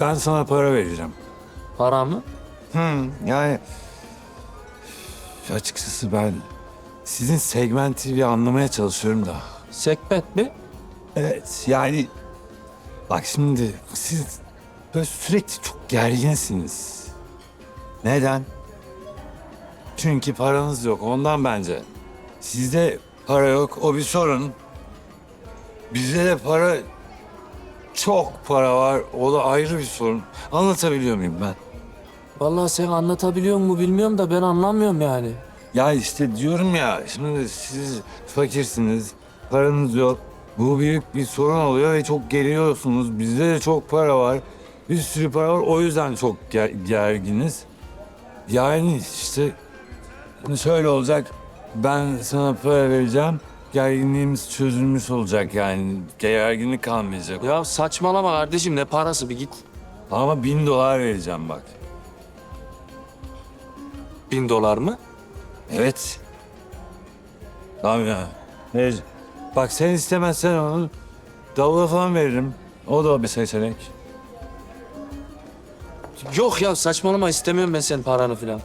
Ben sana para vereceğim. Para mı? Yani açıkçası ben sizin segmenti bir anlamaya çalışıyorum da. Sekmet mi? Evet yani bak şimdi siz böyle sürekli çok gerginsiniz. Neden? Çünkü paranız yok ondan bence. Sizde para yok o bir sorun. Bizde de para çok para var o da ayrı bir sorun. Anlatabiliyor muyum ben? Vallahi sen anlatabiliyor mu bilmiyorum da ben anlamıyorum yani. Ya işte diyorum ya şimdi siz fakirsiniz, paranız yok. Bu büyük bir sorun oluyor ve çok geliyorsunuz. Bizde de çok para var. Bir sürü para var. O yüzden çok ger- gerginiz. Yani işte şöyle olacak. Ben sana para vereceğim. Gerginliğimiz çözülmüş olacak yani. Gerginlik kalmayacak. Ya saçmalama kardeşim ne parası bir git. Ama bin dolar vereceğim bak. Bin dolar mı? Evet. Tamam ya. Ver. Bak sen istemezsen onu davula falan veririm. O da bir seçenek. Yok ya saçmalama istemiyorum ben senin paranı falan.